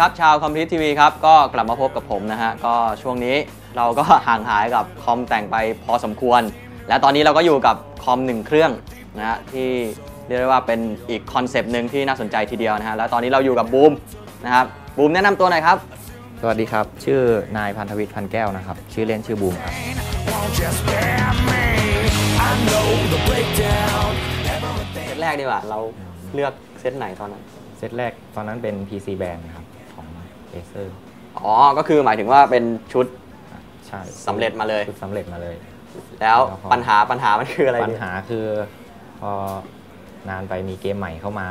สวัสดีครับชาวคอมพิวทีวีครับก็กลับมาพบกับผมนะฮะก็ช่วงนี้เราก็ห่างหายกับคอมแต่งไปพอสมควร และตอนนี้เราก็อยู่กับคอมหนึ่งเครื่องนะฮะที่เรียกได้ว่าเป็นอีกคอนเซปต์หนึ่งที่น่าสนใจทีเดียวนะฮะและตอนนี้เราอยู่กับบูมนะครับบูมแนะนำตัวหน่อยครับ สวัสดีครับ ชื่อนายพันธวิทย์พันแก้วนะครับ ชื่อเล่นชื่อบูมครับ Won't you spare me? I know the breakdown. เซตแรกดีกว่าเราเลือกเซตไหนตอนนั้น เซตแรกตอนนั้นเป็น PC Band นะครับ ของ Acer อ๋อ ก็คือหมายถึงว่าเป็นชุดใช่สำเร็จมาเลย ชุดสำเร็จมาเลย แล้วแล้วพอปัญหาปัญหามันคืออะไร ปัญดีหาคือพอนานไปมีเกมใหม่เข้ามา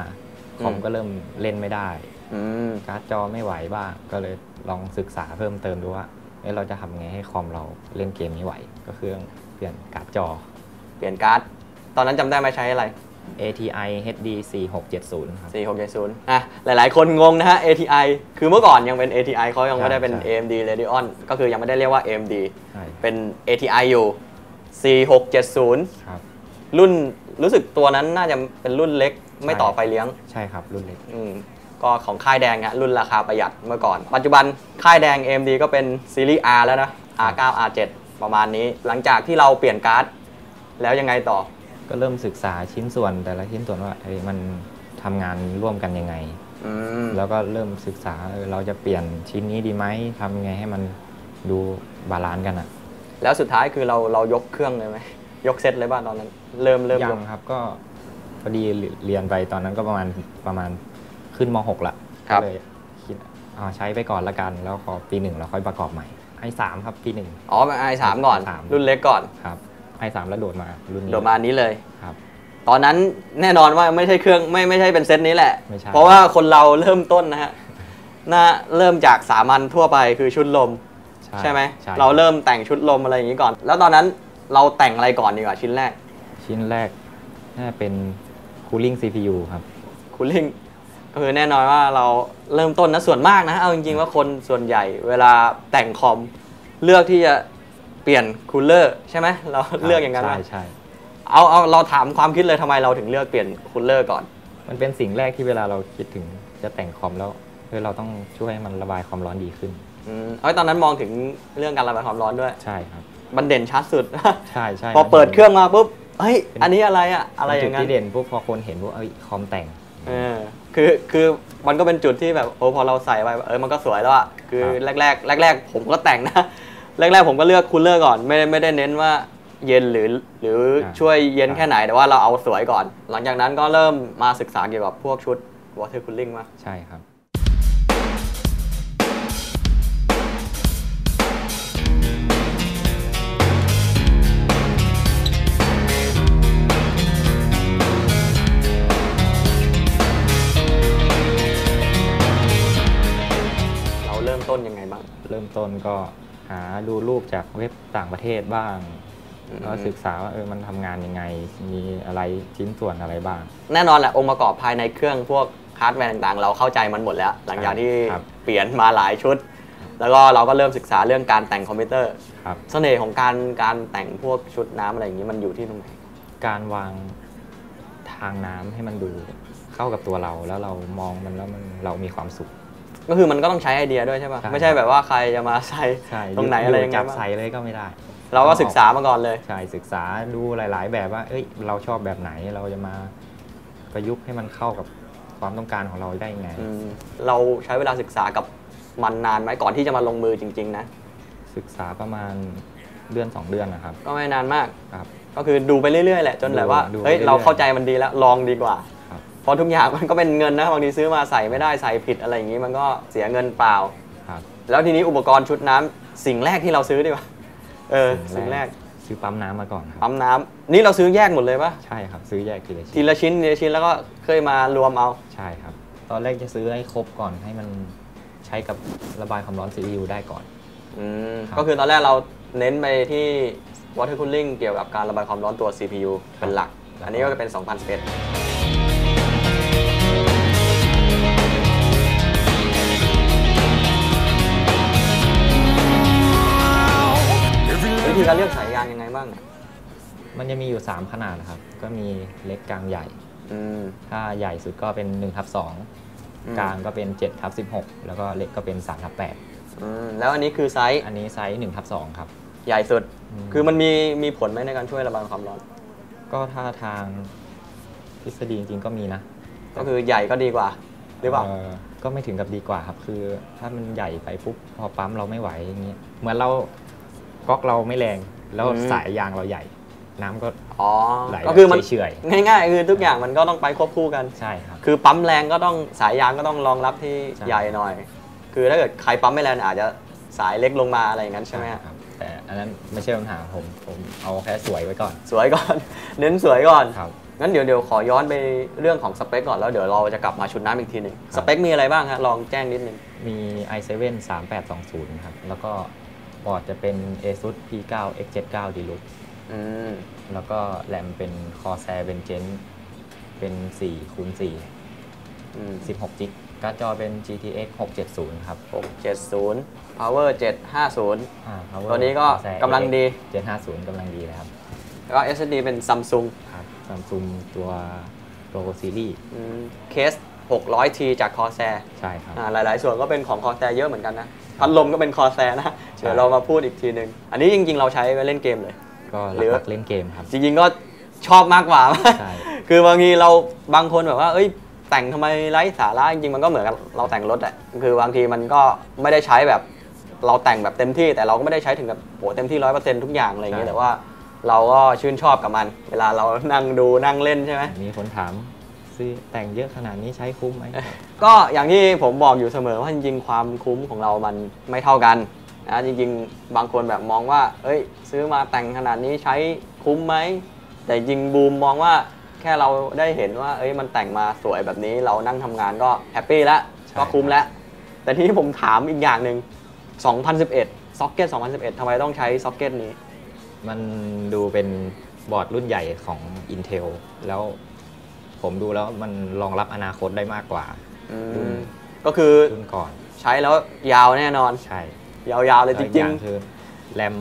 คอมอืมก็เริ่มเล่นไม่ได้อืมการ์ดจอไม่ไหวบ้างก็เลยลองศึกษาเพิ่มเติมดูว่าเอ๊ะเราจะทำไงให้คอมเราเล่นเกมนี้ไหว ก็คือต้องเปลี่ยนการ์ดจอ เปลี่ยนการ์ด ตอนนั้นจำได้ไหมใช้อะไร ATI HD 4670ครับ 4670อะหลาย ๆ คนงงนะฮะ ATI คือเมื่อก่อนยังเป็น ATI เขายังไม่ได้เป็น ใช่ AMD Radeon ก็คือยังไม่ได้เรียกว่า AMD ใช่เป็น ATI อยู่ 4670 ครับ รุ่นรู้สึกตัวนั้นน่าจะเป็นรุ่นเล็กไม่ต่อไฟเลี้ยง ใช่ครับ รุ่นเล็ก อืมก็ของค่ายแดงฮะรุ่นราคาประหยัดเมื่อก่อน ปัจจุบันค่ายแดง AMD ก็เป็นซีรีส์ R แล้วนะ R9 R7 ประมาณนี้ หลังจากที่เราเปลี่ยนการ์ด แล้วยังไงต่อ ก็เริ่มศึกษาชิ้นส่วนแต่ละชิ้นส่วนว่าเอ้ยมันทำงานร่วมกันยังไงอืมแล้วก็เริ่มศึกษาเออเราจะเปลี่ยนชิ้นนี้ดีไหมทำไงให้มันดูบาลานซ์กันอะแล้วสุดท้ายคือเราเรายกเครื่องเลยไหมยกเซตเลยบ้างตอนนั้น เริ่มเริ่มยัยงกครับก็พอดีเรียนไปตอนนั้นก็ประมาณประมาณขึ้นม .6 ละครับก็เลยคิดอ่าใช้ไปก่อนละกันแล้วพอปีหนึ่งเราค่อยประกอบใหม่ไอสามครับปีหนึ่งอ๋อไอสามก่อนสามรุ่นเล็กก่อนครับ ไอสามแล้วโดดมารุ่นนี้โดดมาอันนี้เลยครับ ตอนนั้นแน่นอนว่าไม่ใช่เครื่องไม่ไม่ใช่เป็นเซตนี้แหละไม่ใช่เพราะว่าคนเราเริ่มต้นนะฮะน่าเริ่มจากสามัญทั่วไปคือชุดลม ใช่ไหมใช่เราเริ่มแต่งชุดลมอะไรอย่างนี้ก่อน แล้วตอนนั้นเราแต่งอะไรก่อนดีกว่าชิ้นแรก ชิ้นแรกน่าจะเป็น cooling CPU ครับคูลิ่งก็คือแน่นอนว่าเราเริ่มต้นนะส่วนมากนะเอาจริงๆว่าคนส่วนใหญ่เวลาแต่งคอมเลือกที่จะ เปลี่ยนคูลเลอร์ใช่ไหมเราเลือกอย่างนั้นไหมใช่ใช่เอาเอาเราถามความคิดเลยทำไมเราถึงเลือกเปลี่ยนคูลเลอร์ก่อน มันเป็นสิ่งแรกที่เวลาเราคิดถึงจะแต่งคอมแล้วเออเราต้องช่วยให้มันระบายความร้อนดีขึ้นอืมเอ้ยตอนนั้นมองถึงเรื่องการระบายความร้อนด้วยใช่ครับมันเด่นชัดสุดใช่ใช่พอเปิดเครื่องมาปุ๊บเฮ้ยอันนี้อะไรอะอะไรอจุดย่างนั้นที่เด่นปุ๊บพอคนเห็นว่าเอ้ยคอมแต่งเออคือคือมันก็เป็นจุดที่แบบโอ้พอเราใส่ไปเออมันก็สวยแล้วอะคือครับแรกแรกแรก ๆ ผมก็แต่งนะ แรกๆผมก็เลือกคูลเลอร์ก่อน ไม่ได้ไม่ได้เน้นว่าเย็นหรือหรือช่วยเย็นแค่ไหนแต่ว่าเราเอาสวยก่อน หลังจากนั้นก็เริ่มมาศึกษาเกี่ยวกับพวกชุด water cooling มาใช่ครับเราเริ่มต้นยังไงบ้างเริ่มต้นก็ หาดูรูปจากเว็บต่างประเทศบ้างอืมแล้วศึกษาว่าเออมันทำงานยังไง มีอะไรชิ้นส่วนอะไรบ้าง แน่นอนแหละองค์ประกอบภายในเครื่องพวกฮาร์ดแวร์ต่างๆ เราเข้าใจมันหมดแล้ว หลังจากที่ครับเปลี่ยนมาหลายชุด แล้วก็เราก็เริ่มศึกษาเรื่องการแต่งคอมพิวเตอร์ครับเสน่ห์ของการการแต่งพวกชุดน้ำอะไรอย่างนี้มันอยู่ที่ตรงไหนการวางทางน้ำให้มันดูเข้ากับตัวเราแล้วเรามองมันแล้วมันเรามีความสุข ก็คือมันก็ต้องใช้ไอเดียด้วยใช่ป่ะ ใช่ ไม่ใช่แบบว่าใครจะมาใส่ใช่ตรงไหนอะไรยังไงจับบ้างใส่เลยก็ไม่ได้ เราก็ศึกษามาก่อนเลย ใช่ศึกษาดูหลาย ๆ แบบว่า เอ้ย เราชอบแบบไหนเราจะมาประยุกต์ให้มันเข้ากับความต้องการของเราได้ยังไง อืมเราใช้เวลาศึกษากับมันนานไหมก่อนที่จะมาลงมือจริง ๆ นะ ศึกษาประมาณเดือน 2 เดือนนะครับก็ไม่นานมาก ครับ ก็คือดูไปเรื่อยๆแหละจนแบบว่า ดูไปเฮ้ยเรื่อยๆ เราเข้าใจมันดีแล้ว ลองดีกว่าค รับเพราะทุกอย่างมันก็เป็นเงินนะบางทีซื้อมาใส่ไม่ได้ใส่ผิดอะไรอย่างนี้มันก็เสียเงินเปล่า ครับแล้วทีนี้อุปกรณ์ชุดน้ำสิ่งแรกที่เราซื้อดีกว่าเออสิ่งแรกซื้อปั๊มน้ำมาก่อนครับ ปั๊มน้ำนี่เราซื้อแยกหมดเลยปะใช่ครับ ซื้อแยกทีละทีชิ้นละชิ้นทีละชิ้นแล้วก็เคยมารวมเอา ใช่ครับ ตอนแรกจะซื้อให้ครบก่อนให้มันใช้กับระบายความร้อน CPU ได้ก่อน อืมครับ ก็คือตอนแรกเราเน้นไปที่ water cooling เกี่ยวกับการระบายความร้อนตัว CPU เป็นหลัก อันนี้ก็เป็น 2011 ธีการเลือกสายยางยังไงบ้างเนี่ยมันจะมีอยู่ 3 ขนาดนะครับ ก็มีเล็กกลางใหญ่ อืม ถ้าใหญ่สุดก็เป็น1ทับ2อืมกลางก็เป็น7ทับ16 แล้วก็เล็กก็เป็น3ทับอืมแล้วอันนี้คือไซส์8อันนี้ไซส์1ทับ2ครับ ใหญ่สุด อืม คือมันมีมีผลไหมในการช่วยระบายความร้อน ก็ถ้าทางทฤษฎีจริงๆก็มีนะก็คือใหญ่ก็ดีกว่า หรือเปล่าก็ไม่ถึงกับดีกว่าครับ คือถ้ามันใหญ่ไปปุ๊บพอปั๊มเราไม่ไหวอย่างเงี้ยเหมือนเรา ก๊อกเราไม่แรง แล้วอืมสายยางเราใหญ่ น้ำก็อ๋อไหลก็คือมันเฉอยง่ายๆคือทุกอย่างมันก็ต้องไปควบคู่กันๆใช่ครับคือปั๊มแรงก็ต้องสายยางก็ต้องรองรับที่ใช่ใหญ่หน่อย คือถ้าเกิดใครปั๊มไม่แรงอาจจะสายเล็กลงมาอะไรอย่างนั้นใช่ไหมฮะครับแต่อันนั้นไม่ใช่ปัญหาผมผมเอาแค่สวยไว้ก่อน สวยก่อน เน้นสวยก่อนครับงั้นเดี๋ยวเดี๋ยวขอย้อนไปเรื่องของสเปคก่อนแล้วเดี๋ยวเราจะกลับมาชุดน้ำอีกทีหนึ่งสเปคมีอะไรบ้างฮะลองแจ้งนิดนึงมี i7 3820 ครับ แล้วก็ บอร์ดจะเป็น ASUS P9 X79 Deluxe อืมแล้วก็แรมเป็น Corsair Vengeance เป็น4คูณ4 อืม16 g b การ์ดจอเป็น GTX 670 ครับหกเจ็ดศูนย์ power เจ็ดห้าศูนย์ อ่า power ตัวนี้ก็ Corsair กำลังดี 750กำลังดีเลยครับแล้วก็ SSD เป็น Samsung ครับ Samsung ตัว Pro Series อืมเคส 600T จาก Corsair ใช่ครับอ่าหลาย ๆ ส่วนก็เป็นของ Corsair เยอะเหมือนกันนะพัดลมก็เป็น Corsair นะเดี๋ยวเรามาพูดอีกทีหนึ่งอันนี้จริง ๆ เราใช้ไว้เล่นเกมเลย ก็หรือหลักๆเล่นเกมครับ จริง ๆ ก็ชอบมากกว่าใช่คือบางทีเราบางคนแบบว่า เอ้ย แต่งทำไมไร้สาระจริงๆมันก็เหมือนกับเราแต่งรถอะคือบางทีมันก็ไม่ได้ใช้แบบเราแต่งแบบเต็มที่แต่เราก็ไม่ได้ใช้ถึงแบบโหเต็มที่ร้อยเปอร์เซ็นต์ทุกอย่างอะไรอย่างเงี้ยใช่แต่ว่าเราก็ชื่นชอบกับมัน เวลาเรานั่งดูนั่งเล่นใช่ไหมมีคนถาม ซื้อแต่งเยอะขนาดนี้ใช้คุ้มไหม ก็อย่างที่ผมบอกอยู่เสมอว่าจริงๆ ความคุ้มของเรามันไม่เท่ากันนะจริงๆ บางคนแบบมองว่าเอ้ย ซื้อมาแต่งขนาดนี้ใช้คุ้มไหม แต่จริงบูมมองว่าแค่เราได้เห็นว่าเอ้ยมันแต่งมาสวยแบบนี้เรานั่งทำงานก็แฮปปี้แล้วใช่ก็คุ้มแล้ว แต่ที่ผมถามอีกอย่างหนึ่ง2011ซ็อกเก็ต2011ทำไมต้องใช้ซ็อกเก็ตนี้ มันดูเป็นบอร์ดรุ่นใหญ่ของ Intel แล้ว ผมดูแล้วมันรองรับอนาคตได้มากกว่าอืมรุ่นก็คือรุ่นก่อน ใช้แล้วยาวแน่นอน ใช่ ยาวๆเลยจแล้วอีกริองย่างคือแรม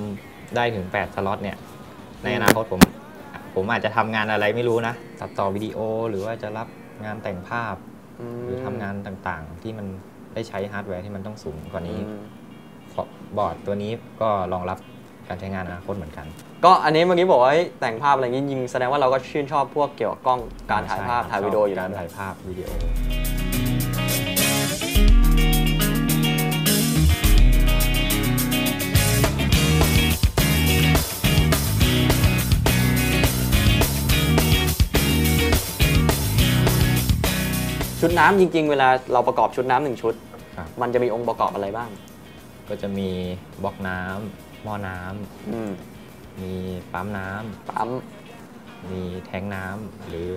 ได้ถึง 8 สล็อตเนี่ย ในอืมอนาคตผมผมอาจจะทำงานอะไรไม่รู้นะ ตัดต่อวิดีโอหรือว่าจะรับงานแต่งภาพๆอืมหรือทำงานต่างๆ ที่มันได้ใช้ฮาร์ดแวร์ที่มันต้องสูงกว่านี้อืมบอร์ดตัวนี้ก็รองรับ การใช้งานอนาคตเหมือนกัน ก็อันนี้เมื่อกี้บอกว่าเฮ้ยแต่งภาพอะไรอย่างงี้ยิงแสดงว่าเราก็ชื่นชอบพวกเกี่ยวกับกล้องการถ่ายภาพใช่ถ่ายวิดีโออยู่กาแล้วรถ่ายภาพวิดีโอชุดน้ำจริง ๆ เวลาเราประกอบชุดน้ำหนึ่งชุดครับมันจะมีองค์ประกอบอะไรบ้าง ก็จะมีบล็อกน้ำ หม้อน้ำอืมมีปั๊มน้ำปั๊มมีแทงน้ำหรือ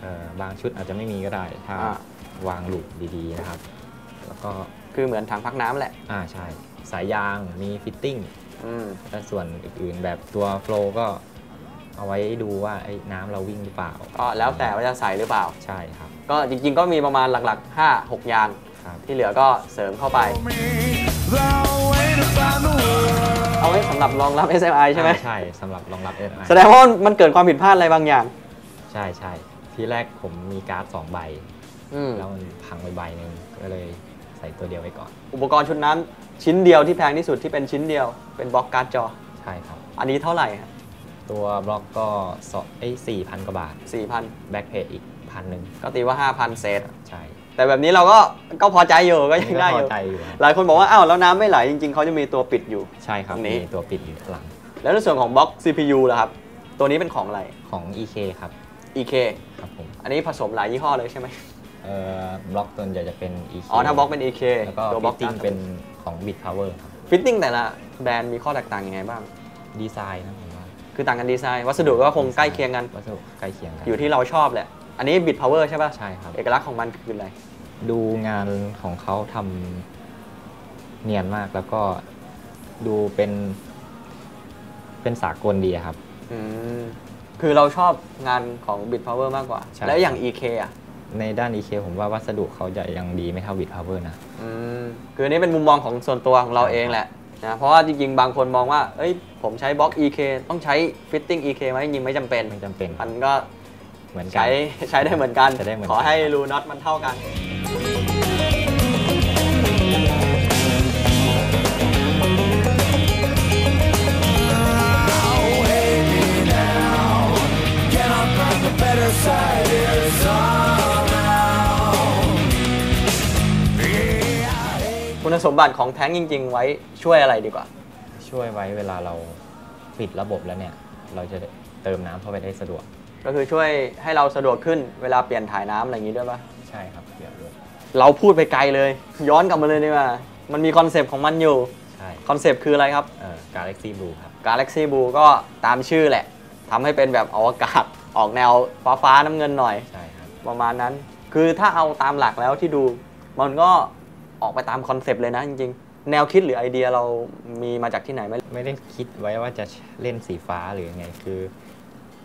เอ่อบางชุดอาจจะไม่มีก็ได้ ถ้าอ่า วางหลุมดีๆนะครับ แล้วก็คือเหมือนถังพักน้ำแหละ อ่าใช่สายยางมีฟิตติ้ง อืม และส่วนอื่นๆแบบตัวโฟลก็เอาไว้ดูว่าไอ้น้ำเราวิ่งหรือเปล่าก็แล้วแต่ว่าจะใส่หรือเปล่า ใช่ครับก็จริง ๆ ก็มีประมาณหลักๆ 5 6 อย่าง ครับ ที่เหลือก็เสริมเข้าไป me the way to find the world. เอาไว้สำหรับรองรับ SMI ใช่ไหมอ่าใช่สำหรับรองรับ SMI แสดงว่ามันเกิดความผิดพลาดอะไรบางอย่าง ใช่ใช่ทีแรกผมมีการ์ดสองใบอืมแล้วมันพังไปใบหนึ่งก็เลยใส่ตัวเดียวไว้ก่อน อุปกรณ์ชุดน้ำชิ้นเดียวที่แพงที่สุดที่เป็นชิ้นเดียวเป็นบล็อกการ์ดจอ ใช่ครับ อันนี้เท่าไหร่ครับตัวบล็อกก็สองไอ้สี่พันกว่าบาทสี่พันแบ็กเพจอีกพันหนึ่งก็ตีว่า5,000เศษใช่ แต่แบบนี้เราก็ก็พอใจอยู่ก็ยังได้พออยู่ใจอยู่ครับหลายคนบอกว่าอ้าวแล้วน้ำไม่ไหลจริงๆเขาจะมีตัวปิดอยู่ ใช่ครับตรงนี้ มีตัวปิดอยู่ข้างหลังแล้วในส่วนของบล็อก CPU ล่ะครับ ตัวนี้เป็นของอะไร ของ EK ครับ EK ครับผมอันนี้ผสมหลายยี่ห้อเลยใช่ไหมเอ่อบล็อกตัวใหญ่จะเป็น EK อ๋อถ้าบล็อกเป็น EK แล้วก็ตัวบฟิล็อตกติ้งเป็นของ Bit Power ครับฟิตติ้งแต่ละแบรนด์มีข้อแตกต่างยังไงบ้าง ดีไซน์นะผมว่าคือต่างกันดีไซน์ วัสดุก็คงใกล้เคียงกัน วัสดุใกล้เคียงกันอยู่ที่เราชอบแหละ อันนี้ Bit Power ใช่ป่ะ ใช่ครับ เอกลักษณ์ของมันคืออะไร ดูงานของเขาทำเนียนมากแล้วก็ดูเป็นเป็นสากลดีอะครับ อืมคือเราชอบงานของ Bit Power มากกว่า ใช่ แล้วอย่าง EK อะในด้าน EK ผมว่าวัสดุเขาจะยังดีไม่เท่า Bit Power นะ อืมคืออันนี้เป็นมุมมองของส่วนตัวของเราเองแหละนะเพราะว่าจริงๆ บางคนมองว่า เอ้ย ผมใช้บล็อก EK ต้องใช้ฟิตติ้ง EK ไหมจริงๆไม่จำเป็น ไม่จำเป็นมันก็เหมือนกัน ใช้ใช้ได้เหมือนกัน ใช้ได้เหมือนกัน ขอให้รูน็อตมันเท่ากัน คุณสมบัติของแท้งจริง ๆ ไว้ช่วยอะไรดีกว่า ช่วยไว้เวลาเราปิดระบบแล้วเนี่ย เราจะได้เติมน้ำเข้าไปได้สะดวก ก็คือช่วยให้เราสะดวกขึ้นเวลาเปลี่ยนถ่ายน้ำอะไรอย่างนี้ด้วยปะใช่ครับเดี๋ยวด้วยเราพูดไปไกลเลย ย้อนกลับมาเลยดีกว่า มันมีคอนเซปต์ของมันอยู่ใช่คอนเซปต์คืออะไรครับเอ่อ Galaxy Blue ครับ Galaxy Blue ก็ตามชื่อแหละทำให้เป็นแบบอวกาศ ออกแนวฟ้าฟ้าๆน้ำเงินหน่อย ใช่ครับ ประมาณนั้น คือถ้าเอาตามหลักแล้วที่ดู มันก็ออกไปตามคอนเซปต์เลยนะจริงๆ แนวคิดหรือไอเดียเรามีมาจากที่ไหนไหมไม่ได้คิดไว้ว่าจะเล่นสีฟ้าหรือยังไง คือ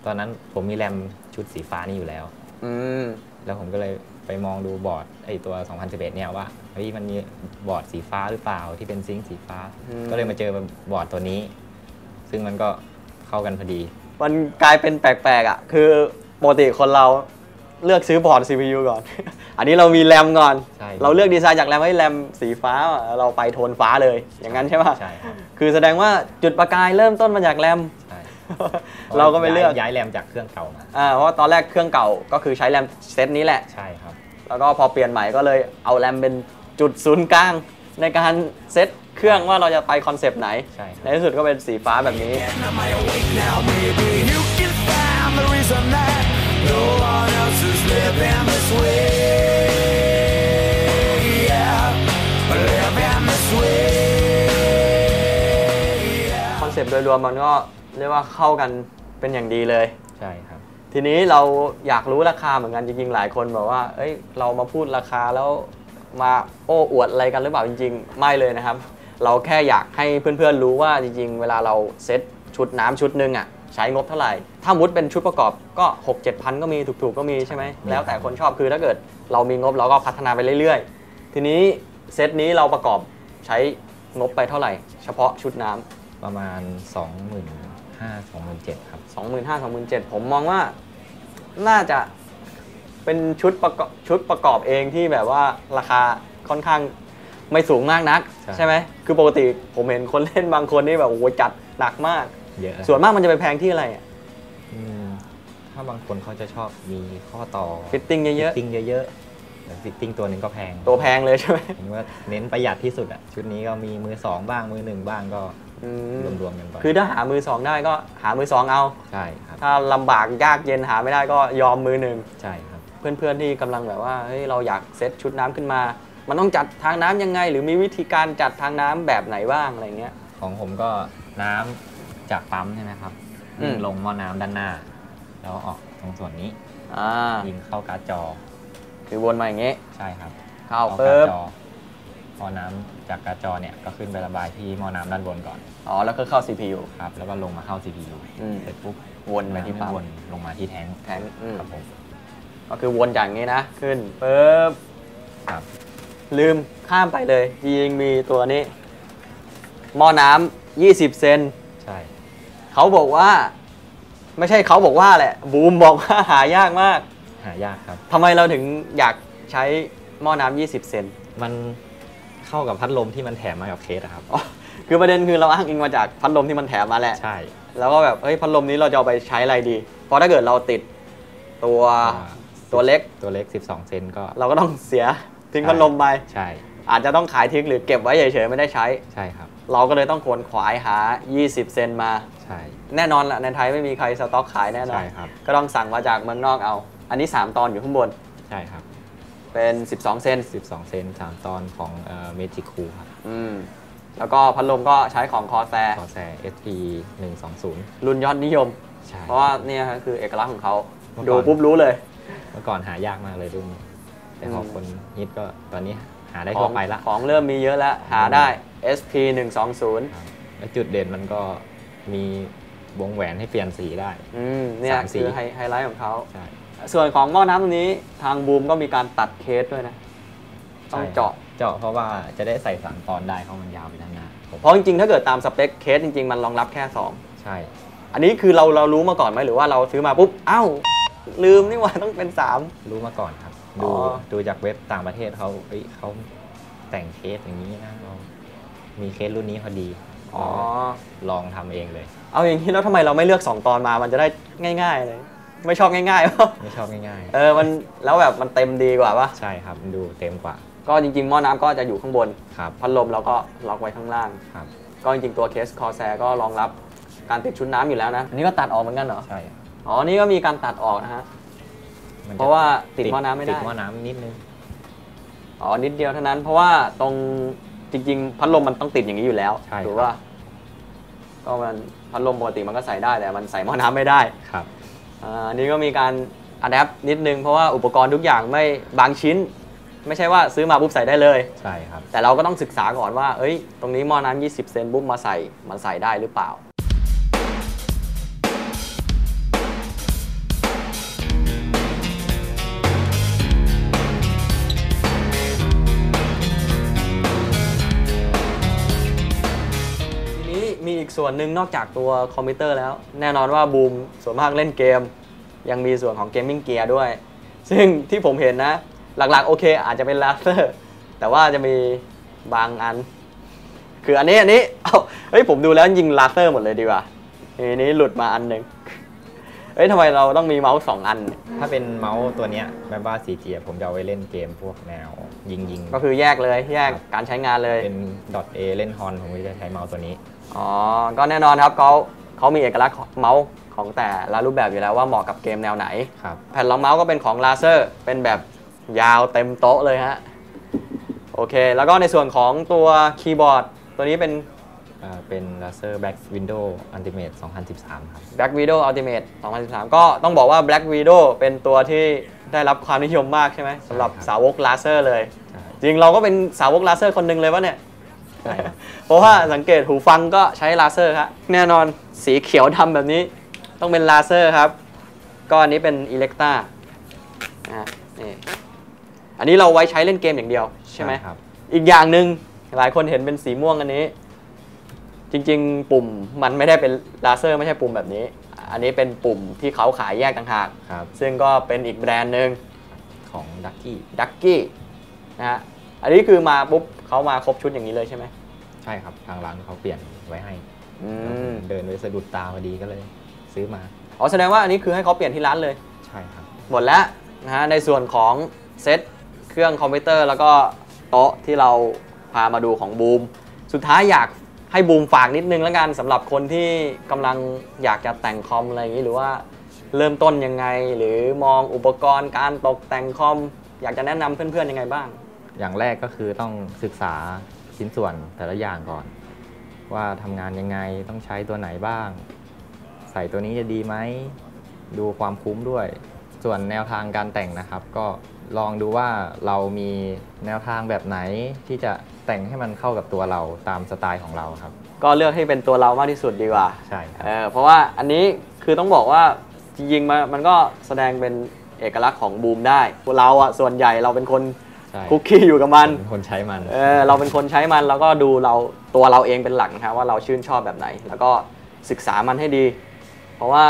ตอนนั้นผมมีแรมชุดสีฟ้านี่อยู่แล้ว อืม แล้วผมก็เลยไปมองดูบอร์ดไอตัว 2011 เนี่ยว่าเฮ้ยมันมีบอร์ดสีฟ้าหรือเปล่าที่เป็นซิงค์สีฟ้า อืม ก็เลยมาเจอบอร์ดตัวนี้ ซึ่งมันก็เข้ากันพอดี มันกลายเป็นแปลกๆอะ คือปกติคนเราเลือกซื้อบอร์ด CPU ก่อน อันนี้เรามีแรมก่อน ใช่เราเลือกดีไซน์จากแรมให้แรมสีฟ้าเราไปโทนฟ้าเลย อย่างนั้นใช่ป่ะ ใช่ครับคือแสดงว่าจุดประกายเริ่มต้นมาจากแรม ใช่เราก็ไปเลือกย้ายย้ายแรมจากเครื่องเก่ามา อ่าเพราะว่าตอนแรกเครื่องเก่าก็คือใช้แรมเซตนี้แหละ ใช่ครับ แล้วก็พอเปลี่ยนใหม่ก็เลยเอาแรมเป็นจุดศูนย์กลางในการเซต เครื่องว่าเราจะไปคอนเซปต์ไหน ใช่ครับ ในที่สุดก็เป็นสีฟ้าแบบนี้ Am I awake now? Maybe you can find the reason that no one else is living this way. Yeah, living this way. Yeah. คอนเซปต์โดยรวมมันก็เรียกว่าเข้ากันเป็นอย่างดีเลย ใช่ครับ ทีนี้เราอยากรู้ราคาเหมือนกันจริงๆ หลายคนบอกว่า เอ้ย เรามาพูดราคาแล้วมาโอ้อวดอะไรกันหรือเปล่าจริง ๆ ไม่เลยนะครับ เราแค่อยากให้เพื่อนๆรู้ว่าจริงๆ เวลาเราเซตชุดน้ำชุดหนึ่งอะใช้งบเท่าไหร่ ถ้ามุดเป็นชุดประกอบก็ 6 7 0 0 0 ก็มีถูกๆ ก็มีใช่ไหมมีแล้วแต่คนชอบคือถ้าเกิดเรามีงบเราก็พัฒนาไปเรื่อยๆ ทีนี้เซตนี้เราประกอบใช้งบไปเท่าไหร่ เฉพาะชุดน้ำประมาณ 25,000 27,000ครับ 25,000 27,000ผมมองว่าน่าจะเป็นชุดประกอบชุดประกอบเองที่แบบว่าราคาค่อนข้าง ไม่สูงมากนัก ใช่ ใช่ไหมคือปกติผมเห็นคนเล่นบางคนนี่แบบโอ้โหจัดหนักมาก เยอะส่วนมากมันจะไปแพงที่อะไรอะอืมถ้าบางคนเขาจะชอบมีข้อต่อฟิตติ้งเยอะฟิตติ้งเยอะๆแต่ฟิตติ้งตัวหนึ่งก็แพงๆตัวแพงเลยใช่ไหมผมว่าเน้นประหยัดที่สุดอะชุดนี้ก็มีมือสองบ้างมือหนึ่งบ้างก็อืมรวมๆกันไปคือถ้าหามือสองได้ก็หามือสองเอา ใช่ครับ ถ้าลำบากยากเย็นหาไม่ได้ก็ยอมมือหนึ่ง ใช่ครับ เพื่อนๆที่กำลังแบบว่าเฮ้ยเราอยากเซตชุดน้ำขึ้นมา มันต้องจัดทางน้ำยังไง หรือมีวิธีการจัดทางน้ำแบบไหนบ้างอะไรเงี้ย ของผมก็น้ำจากปั๊มใช่ไหมครับอืมลงหม้อน้ำด้านหน้า แล้วออกตรงส่วนนี้อ่ายิงเข้าการ์ดจอ คือวนมาอย่างงี้ ใช่ครับ เข้าการ์ปึ๊บดจอพอน้ำจากการ์ดจอเนี่ยก็ขึ้นไประบายที่หม้อน้ำด้านบนก่อน อ๋อ แล้วก็เข้า CPU ครับ แล้วก็ลงมาเข้า CPU อืมเสร็จปุ๊บวนไปที่น้ำปั๊มวนลงมาที่แทงค์แทงอืมครับผมก็คือวนจากอย่างงี้นะ ขึ้นปึ๊บครับ ลืมข้ามไปเลยจริงๆมีตัวนี้หม้อน้ำ20 เซนใช่เขาบอกว่า ไม่ใช่เขาบอกว่าแหละ บูมบอกว่าหายากมาก หายากครับทำไมเราถึงอยากใช้หม้อน้ำ20 เซนมันเข้ากับพัดลมที่มันแถมมากับเคสอะครับอ๋อคือประเด็นคือเราอ้างอิงมาจากพัดลมที่มันแถมมาแหละใช่ แล้วก็แบบเฮ้ยพัดลมนี้เราจะเอาไปใช้อะไรดี เพราะถ้าเกิดเราติดตัวอ่าตัวเล็กตัวเล็ก 12 เซนก็ เราก็ต้องเสีย ทิ้งพัดลมไปใช่ อาจจะต้องขายทิ้งหรือเก็บไว้เฉยๆไม่ได้ใช้ใช่ครับ เราก็เลยต้องขวนขวายหา 20 เซนมาใช่แน่นอนละในไทยไม่มีใครสต็อกขายแน่นอนใช่ครับก็ต้องสั่งมาจากเมืองนอกเอา อันนี้ 3 ตอนอยู่ข้างบนใช่ครับ เป็น 12 เซน12 เซน3 ตอนของเมจิคูครับอืมแล้วก็พัดลมก็ใช้ของคอแซคอแซ SP 120 รุ่นยอดนิยมใช่เพราะว่าเนี่ยคือเอกลักษณ์ของเขาเมื่อก่ดูอนปุ๊บรู้เลย เมื่อก่อนหายากมากเลยรุ่นนี้ แต่พออมคนฮิตก็ตอนนี้หาได้ขทั่อวงไปละของเริ่มมีเยอะแล้ว หาได้ SP 120ครับแล้วจุดเด่นมันก็มีวงแหวนให้เปลี่ยนสีได้อืมเนี่ยสามสีคือไฮไฮไลท์ของเขาใช่ส่วนของหม้อน้ำตรงนี้ทางบูมก็มีการตัดเคสด้วยนะ ต้องใช่เจาะ เจาะเพราะว่าจะได้ใส่สามตอนได้เพราะมันยาวไปด้านหน้าผมเพราะจริงๆ ถ้าเกิดตามสเปคเคสจริงๆ มันรองรับแค่ 2 ใช่ อันนี้คือเราเรารู้มาก่อนไหมหรือว่าเราซื้อมาปุ๊บ เอ้า ลืมนี่หว่าต้องเป็นรู้มาก่อนครับ3 ดูอ๋อดูจากเว็บต่างประเทศเขาเอ้ยเขาแต่งเคสอย่างนี้นะเรามีเคสรุ่นนี้พอดีอ๋อก็ลองทำเองเลย เอาอย่างนี้แล้วทำไมเราไม่เลือก 2 ตอนมามันจะได้ง่าย ๆ เลย ไม่ชอบง่ายๆป่ะไม่ชอบง่ายเออมันแล้วแบบมันเต็มดีกว่าปะๆใช่ครับมันดูเต็มกว่า ก็จริงๆหม้อน้ำก็จะอยู่ข้างบนครับพัดลมเราก็ล็อกไว้ข้างล่างครับก็จริงๆตัวเคสคอแซก็รองรับการติดชุดน้ำอยู่แล้วนะอันนี้ก็ตัดออกเหมือนกันเหรอใช่อ๋อนี่ก็มีการตัดออกนะฮะ มันจเพราะว่าติดหม้อน้ำไม่ได้ติดหม้อน้ำนิดนึง อ๋อนิดเดียวเท่านั้น เพราะว่าตรงจริง ๆ พัดลมมันต้องติดอย่างนี้อยู่แล้วใช่ถูกครัป่ะบก็มันพัดลมปกติมันก็ใส่ได้แต่มันใส่หม้อน้ำไม่ได้ ครับ อ่าอันนี้ก็มีการอัดแอปนิดนึง เพราะว่าอุปกรณ์ทุกอย่างไม่บางชิ้น ไม่ใช่ว่าซื้อมาปุ๊บใส่ได้เลย ใช่ครับ แต่เราก็ต้องศึกษาก่อนว่า เอ้ย ตรงนี้หม้อน้ำ20 เซนปุ๊บมาใส่ มันใส่ได้หรือเปล่า ส่วนหนึ่งนอกจากตัวคอมพิวเตอร์แล้ว แน่นอนว่าบูมส่วนมากเล่นเกม ยังมีส่วนของเกมมิ่งเกียร์ด้วย ซึ่งที่ผมเห็นนะ หลักๆ โอเค อาจจะเป็นลาเซอร์ แต่ว่าจะมีบางอัน คืออันนี้อันนี้เอ้าเฮ้ยผมดูแล้วยิงลาเซอร์หมดเลยดีกว่าทีนี้หลุดมาอันหนึ่งเอ้ยทำไมเราต้องมีเมาส์สองอัน ถ้าเป็นเมาส์ตัวเนี้ยแบบว่า 4G อะผมจะเอาไว้เล่นเกมพวกแนว ยิงยิงๆก็คือแยกเลยแยกการใช้งานเลย เป็น .a เล่นฮอนผมก็จะใช้เมาส์ตัวนี้ อ๋อ ก็แน่นอนครับเขาเขามีเอกลักษณ์ของเมาส์ของแต่ละรูปแบบอยู่แล้วว่าเหมาะกับเกมแนวไหน ครับ แผ่นรองเมาส์ก็เป็นของลาเซอร์เป็นแบบยาวเต็มโต๊ะเลยฮะ โอเค แล้วก็ในส่วนของตัวคีย์บอร์ด ตัวนี้เป็น อ่าเป็น Razer Black Window Ultimate 2013 ครับ Black Widow Ultimate 2013 ก็ต้องบอกว่า Black Widow เป็นตัวที่ได้รับความนิยมมากใช่ไหมสำหรับใช่ครับสาวกลาเซอร์เลย ใช่จริงเราก็เป็นสาวกลาเซอร์คนหนึ่งเลยวะเนี่ยใช่ครับ เพราะว่าสังเกตหูฟังก็ใช้ลาเซอร์ครับแน่นอนสีเขียวดำแบบนี้ต้องเป็นลาเซอร์ครับ ก็อันนี้เป็นอิเล็กตาอะนี่อันนี้เราไว้ใช้เล่นเกมอย่างเดียวใช่ไหมครับ อีกอย่างหนึ่งหลายคนเห็นเป็นสีม่วงอันนี้ จริง ๆ ปุ่มมันไม่ได้เป็นลาเซอร์ไม่ใช่ปุ่มแบบนี้ อันนี้เป็นปุ่มที่เขาขายแยกต่างหากครับซึ่งก็เป็นอีกแบรนด์หนึ่งของ Ducky ดักกี้นะฮะ อันนี้คือมาปุ๊บเขามาครบชุดอย่างนี้เลยใช่ไหมใช่ครับทางร้านเขาเปลี่ยนไว้ให้อืแล้วผมมเดินไปสะดุดตาพอดีก็เลย ซื้อมาอ๋อแสดงว่าอันนี้คือให้เขาเปลี่ยนที่ร้านเลยใช่ครับหมดแล้วนะฮะในส่วนของเซตเครื่องคอมพิวเตอร์แล้วก็โต๊ะที่เราพามาดูของบูมสุดท้ายอยากให้บูมฝากนิดนึงแล้วกันสำหรับคนที่กำลังอยากจะแต่งคอมอะไรอย่างนี้หรือว่าเริ่มต้นยังไง หรือมองอุปกรณ์การตกแต่งคอม อยากจะแนะนำเพื่อนๆยังไงบ้าง อย่างแรกก็คือต้องศึกษาชิ้นส่วนแต่ละอย่างก่อน ว่าทำงานยังไงต้องใช้ตัวไหนบ้าง ใส่ตัวนี้จะดีไหม ดูความคุ้มด้วย ส่วนแนวทางการแต่งนะครับ ก็ลองดูว่าเรามีแนวทางแบบไหนที่จะแต่งให้มันเข้ากับตัวเราตามสไตล์ของเราครับ ก็เลือกให้เป็นตัวเรามากที่สุดดีกว่าใช่ครับเออเพราะว่าอันนี้คือต้องบอกว่าจริงๆมันมันก็แสดงเป็นเอกลักษณ์ของบูมได้พวกเราอะส่วนใหญ่เราเป็นคนใช่ คุกคีอยู่กับมันเป็นคนใช้มันเออเราเป็นคนใช้มันแล้วก็ดูเราตัวเราเองเป็นหลักนะครับว่าเราชื่นชอบแบบไหน แล้วก็ศึกษามันให้ดี เพราะว่า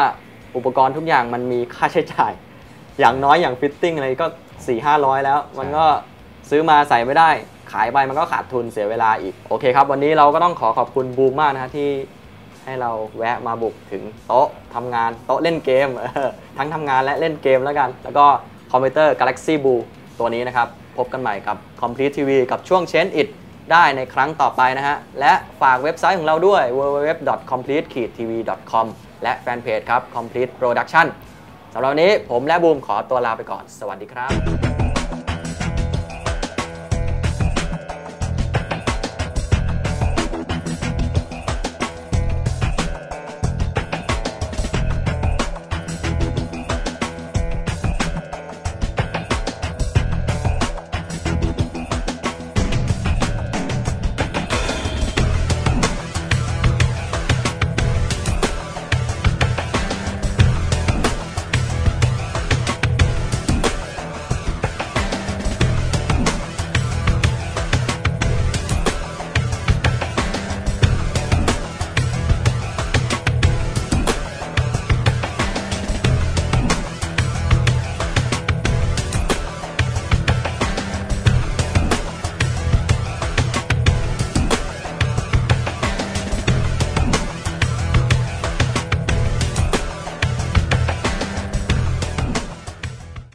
อุปกรณ์ทุกอย่างมันมีค่าใช้จ่าย อย่างน้อยอย่างฟิตติ้งอะไรก็4 5 0 0แล้ว มันก็ซื้อมาใส่ไม่ได้ ขายไปมันก็ขาดทุนเสียเวลาอีก โอเคครับ วันนี้เราก็ต้องขอขอบคุณบูมมากนะฮะที่ให้เราแวะมาบุกถึงโต๊ะทำงานโต๊ะเล่นเกมเออทั้งทำงานและเล่นเกมแล้วกัน แล้วก็คอมพิวเตอร์ Galaxy Blue ตัวนี้นะครับ พบกันใหม่กับ Complete TV กับช่วง Change It ได้ในครั้งต่อไปนะฮะ และฝากเว็บไซต์ของเราด้วย www.complete-tv.com และแฟนเพจครับ Complete Production สำหรับวันนี้ผมและบูมขอตัวลาไปก่อน สวัสดีครับ